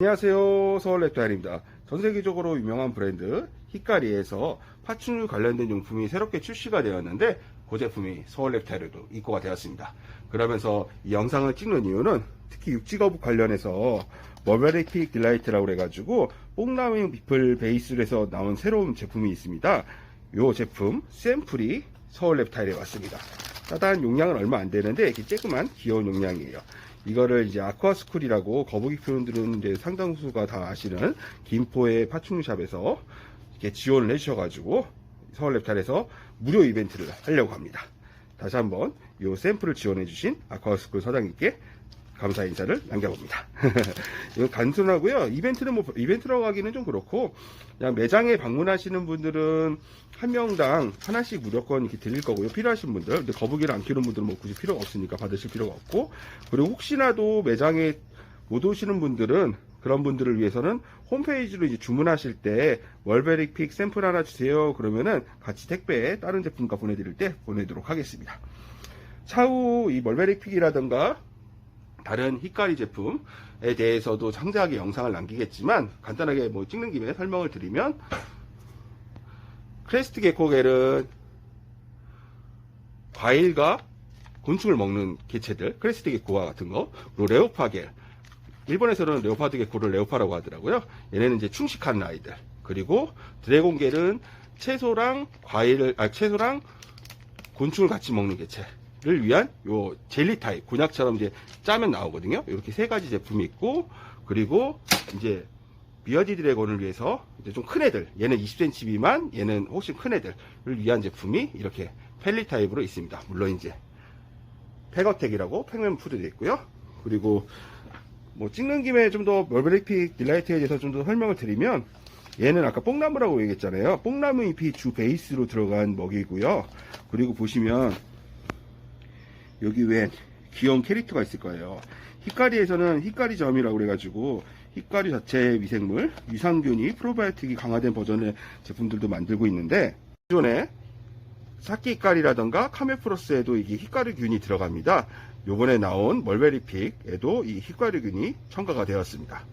안녕하세요. 서울랩타일입니다. 전 세계적으로 유명한 브랜드 히카리에서 파충류 관련된 용품이 새롭게 출시가 되었는데 그 제품이 서울랩타일에도 입고가 되었습니다. 그러면서 이 영상을 찍는 이유는 특히 육지거북 관련해서 머베리픽 딜라이트라고 그래가지고 뽕나무 비플 베이스로 해서 나온 새로운 제품이 있습니다. 이 제품 샘플이 서울랩타일에 왔습니다. 따단 용량은 얼마 안 되는데 이렇게 쬐끄만 귀여운 용량이에요. 이거를 이제 아쿠아스쿨이라고 거북이 표현들은 이제 상당수가 다 아시는 김포의 파충류샵에서 이렇게 지원을 해주셔가지고 서울랩탈에서 무료 이벤트를 하려고 합니다. 다시 한번 이 샘플을 지원해주신 아쿠아스쿨 사장님께 감사 인사를 남겨봅니다. 이거 단순하고요. 이벤트는 뭐 이벤트라고 하기는 좀 그렇고 그냥 매장에 방문하시는 분들은 한 명당 하나씩 무조건 이렇게 드릴 거고요. 필요하신 분들, 근데 거북이를 안 키우는 분들은 뭐 굳이 필요가 없으니까 받으실 필요가 없고 그리고 혹시나도 매장에 못 오시는 분들은 그런 분들을 위해서는 홈페이지로 이제 주문하실 때 월베릭 픽 샘플 하나 주세요. 그러면은 같이 택배에 다른 제품과 보내드릴 때 보내도록 하겠습니다. 차후 이 멀베릭 픽이라든가 다른 히카리 제품에 대해서도 상세하게 영상을 남기겠지만 간단하게 뭐 찍는 김에 설명을 드리면 크레스트 게코겔은 과일과 곤충을 먹는 개체들 크레스트 게코와 같은 거 그리고 레오파겔. 일본에서는 레오파드 게코를 레오파라고 하더라고요. 얘네는 이제 충식한 아이들. 그리고 드래곤겔은 채소랑 과일을 아 채소랑 곤충을 같이 먹는 개체 를 위한 요 젤리 타입 곤약처럼 이제 짜면 나오거든요. 이렇게 세 가지 제품이 있고 그리고 이제 비어디 드래곤을 위해서 이제 좀 큰 애들 얘는 20cm 미만 얘는 훨씬 큰 애들을 위한 제품이 이렇게 펠리 타입으로 있습니다. 물론 이제 페거텍이라고 팩맨 푸드도 있고요. 그리고 뭐 찍는 김에 좀 더 멀베리픽 딜라이트에 대해서 좀 더 설명을 드리면 얘는 아까 뽕나무라고 얘기했잖아요. 뽕나무 잎이 주 베이스로 들어간 먹이고요. 그리고 보시면 여기 왜 귀여운 캐릭터가 있을 거예요. 히카리에서는 히카리점이라고 그래가지고 히카리 자체의 미생물, 유산균이 프로바이오틱이 강화된 버전의 제품들도 만들고 있는데 기존에 사키 히카리라던가 카메프로스에도 이게 히카리균이 들어갑니다. 요번에 나온 멀베리픽에도 이 히카리균이 첨가가 되었습니다.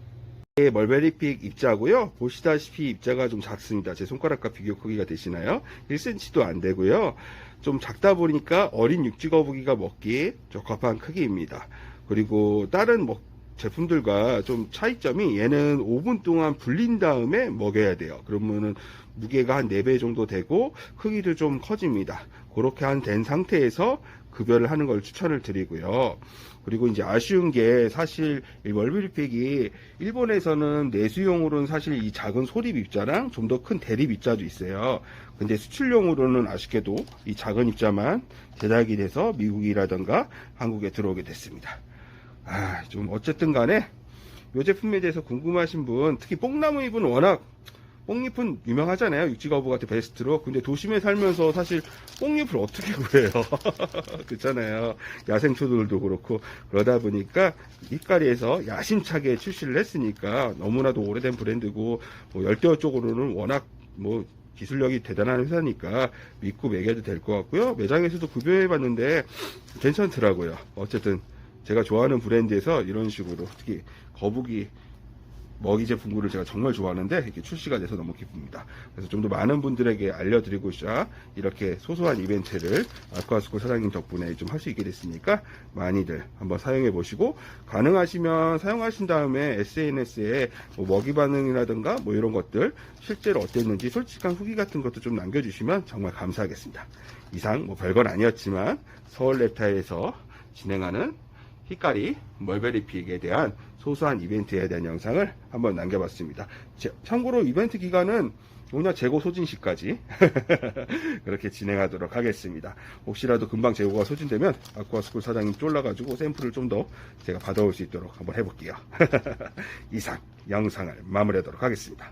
이게 멀베리픽 입자고요. 보시다시피 입자가 좀 작습니다. 제 손가락과 비교 크기가 되시나요? 1cm도 안 되고요. 좀 작다 보니까 어린 육지거북이가 먹기에 적합한 크기입니다. 그리고 다른 먹 제품들과 좀 차이점이 얘는 5분 동안 불린 다음에 먹여야 돼요. 그러면은 무게가 한 4배 정도 되고 크기도 좀 커집니다. 그렇게 한 된 상태에서 급여를 하는 걸 추천을 드리고요. 그리고 이제 아쉬운 게 사실 이 월비리픽이 일본에서는 내수용으로는 사실 이 작은 소립 입자랑 좀 더 큰 대립 입자도 있어요. 근데 수출용으로는 아쉽게도 이 작은 입자만 제작이 돼서 미국이라던가 한국에 들어오게 됐습니다. 아, 좀 어쨌든 간에 이 제품에 대해서 궁금하신 분, 특히 뽕나무 잎은 워낙 뽕잎은 유명하잖아요. 육지거북 같은 베스트로. 근데 도심에 살면서 사실 뽕잎을 어떻게 구해요? 그렇잖아요. 야생초들도 그렇고. 그러다 보니까 잎가리에서 야심차게 출시를 했으니까 너무나도 오래된 브랜드고, 뭐 열대어 쪽으로는 워낙 뭐 기술력이 대단한 회사니까 믿고 매겨도 될 것 같고요. 매장에서도 구별해 봤는데 괜찮더라고요. 어쨌든 제가 좋아하는 브랜드에서 이런 식으로 특히 거북이 먹이 제품들을 제가 정말 좋아하는데 이렇게 출시가 돼서 너무 기쁩니다. 그래서 좀 더 많은 분들에게 알려드리고자 이렇게 소소한 이벤트를 아쿠아스쿨 사장님 덕분에 좀 할 수 있게 됐으니까 많이들 한번 사용해 보시고 가능하시면 사용하신 다음에 SNS에 뭐 먹이 반응이라든가 뭐 이런 것들 실제로 어땠는지 솔직한 후기 같은 것도 좀 남겨주시면 정말 감사하겠습니다. 이상 뭐 별건 아니었지만 서울 랩타에서 진행하는 히카리 멀베리픽에 대한 소소한 이벤트에 대한 영상을 한번 남겨봤습니다. 제- 참고로 이벤트 기간은 오늘 재고 소진시까지 그렇게 진행하도록 하겠습니다. 혹시라도 금방 재고가 소진되면 아쿠아스쿨 사장님 쫄라가지고 샘플을 좀 더 제가 받아올 수 있도록 한번 해볼게요. 이상 영상을 마무리하도록 하겠습니다.